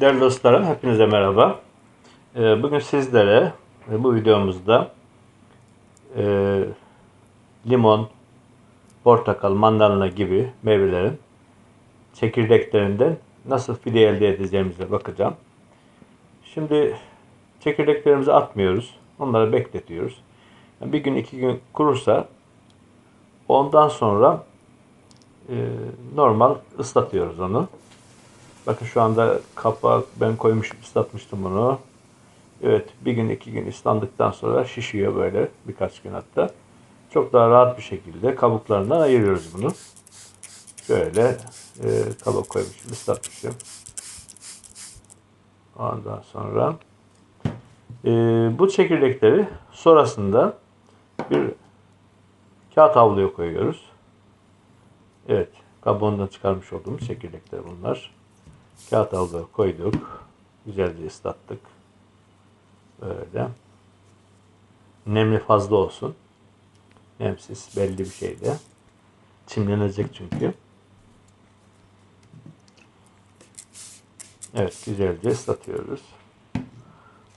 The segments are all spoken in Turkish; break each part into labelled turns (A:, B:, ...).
A: Değerli dostlarım, hepinize merhaba. Ee, Bugün sizlere e, bu videomuzda e, limon, portakal, mandalina gibi meyvelerin çekirdeklerinden nasıl fide elde edeceğimize bakacağım. Şimdi çekirdeklerimizi atmıyoruz. Onları bekletiyoruz. Bir gün iki gün kurursa ondan sonra e, normal ıslatıyoruz onu. Bakın şu anda kapağı ben koymuşum, ıslatmıştım bunu. Evet, bir gün iki gün ıslandıktan sonra şişiyor böyle birkaç gün hatta. Çok daha rahat bir şekilde kabuklarından ayırıyoruz bunu. Şöyle e, kabuk koymuşum, ıslatmışım. Ondan sonra e, bu çekirdekleri sonrasında bir kağıt havluya koyuyoruz. Evet, kabuğundan çıkarmış olduğumuz çekirdekler bunlar. Kağıt havluya koyduk. Güzelce ıslattık. Böyle. Nemli fazla olsun. Nemsiz belli bir şeyde. Çimlenecek çünkü. Evet güzelce ıslatıyoruz.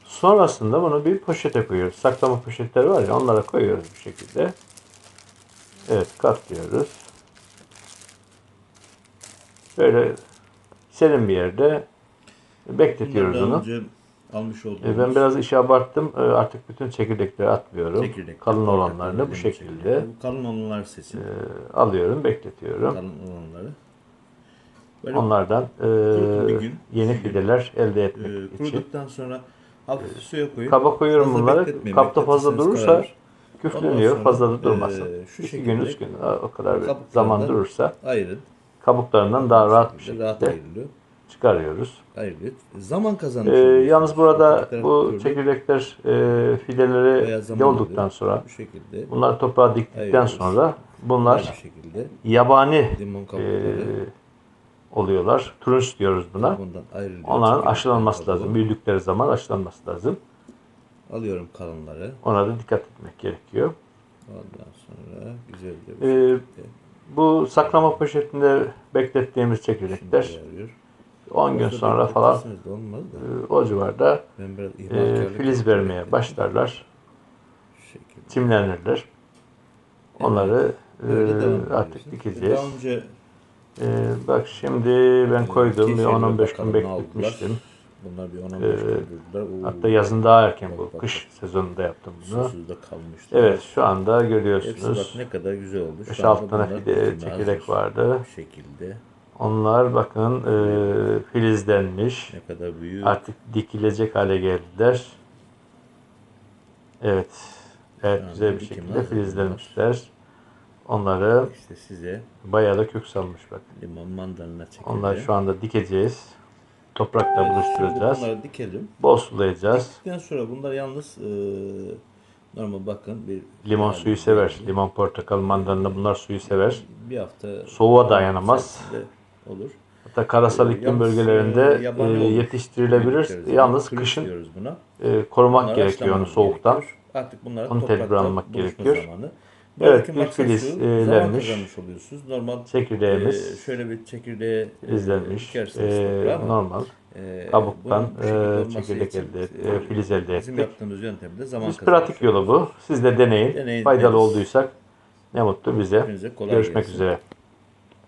A: Sonrasında bunu bir poşete koyuyoruz. Saklama poşetleri var ya onlara koyuyoruz bu şekilde. Evet katlıyoruz. Böyle serin bir yerde bekletiyoruz onu.
B: önce almış olduğumuz
A: E, Ben biraz işi abarttım. E, Artık bütün çekirdekleri atmıyorum.
B: çekirdek.
A: Kalın olanlarını bu şekilde
B: çekirdek. Bu kalın olanlar seçin.
A: e, alıyorum, bekletiyorum.
B: kalın olanları. Böyle
A: Onlardan e,
B: gün.
A: yeni fideler elde
B: e,
A: etmek için.
B: kuruduktan sonra hafif suya koyup
A: Kaba koyuyorum bunları. Kapta fazla durursa
B: kararır.
A: küfleniyor. Fazla da durmasın.
B: e, şu
A: İki gün, üç gün o kadar zaman durursa
B: ayırın.
A: Kabuklarından daha rahat bir
B: şekilde rahat ayrılıyor.
A: çıkarıyoruz.
B: Ayrılıyor. Zaman kazanmış
A: E,
B: oluyorsunuz.
A: yalnız burada bu çekirdekler e, fideleri yolduktan sonra
B: bu şekilde
A: bunlar toprağa diktikten
B: Ayırıyoruz.
A: sonra bunlar
B: bu şekilde
A: yabani e, oluyorlar. Turunç diyoruz buna. Onların aşılanması
B: kabuğu.
A: lazım. Büyüdükleri zaman aşılanması lazım.
B: Alıyorum kalınları.
A: Ona da dikkat etmek gerekiyor.
B: Ondan sonra güzelce bir
A: Ee, bu saklama poşetinde beklettiğimiz çekirdekler
B: yarıyor.
A: 10 gün sonra falan e, o civarda e, filiz vermeye başlarlar. Çimlenirler. Onları e, artık
B: ediyorsun.
A: dikeceğiz.
B: Daha önce
A: E, bak şimdi ben koydum. Bir
B: keşfedip
A: 10-15 gün bekletmiştim.
B: Bunlar bir 10-15
A: Ee.
B: Oo,
A: Hatta yazın daha erken bu.
B: Bak, bak,
A: Kış sezonunda yaptım bunu.
B: susuz da kalmıştı.
A: Evet şu anda
B: Hepsi bak
A: görüyorsunuz.
B: ne kadar güzel oldu. Şu
A: 5-6
B: anda
A: tane fide, çekirdek vardı.
B: Bu şekilde.
A: Onlar bakın e, filizlenmiş.
B: Ne kadar büyük.
A: Artık dikilecek hale geldiler. Evet. Evet güzel bir şekilde filizlenmişler. Onları
B: İşte size
A: bayağı da kök salmış bak.
B: limon mandalina çekirdeği.
A: Onları şu anda dikeceğiz. Toprakla buluşturacağız.
B: Bunları dikelim.
A: Bol sulayacağız.
B: Diktikten sonra bunlar yalnız e, normal bakın bir
A: Limon
B: yani
A: suyu sever.
B: bir-
A: Limon, portakal, mandalina bunlar suyu sever.
B: Bir hafta
A: Soğuğa dayanamaz.
B: olur.
A: Hatta karasal
B: Ee,
A: iklim
B: yalnız,
A: bölgelerinde
B: e,
A: e, yetiştirilebilir. Yalnız
B: kırış
A: kışın
B: buna.
A: e, korumak
B: Bunları
A: gerekiyor onu soğuktan.
B: gerekiyor. Artık bunları toprakta
A: tedbir almak gerekiyor.
B: Zamanı.
A: Evet,
B: Buradaki
A: bir
B: maksat
A: filiz, e,
B: zaman kazanmış oluyorsunuz. Normal
A: Çekirdeğimiz
B: e, şöyle bir çekirdeğe e,
A: izlenmiş. E, normal.
B: e,
A: Kabuktan e, çekirdek elde
B: e,
A: e, filiz elde
B: Bizim
A: ettik.
B: yaptığımız yöntemde zaman
A: Biz pratik yolu bu. Siz de deneyin.
B: Deneyin,
A: Faydalı olduysak ne mutlu bize. Görüşmek
B: gelsin.
A: üzere.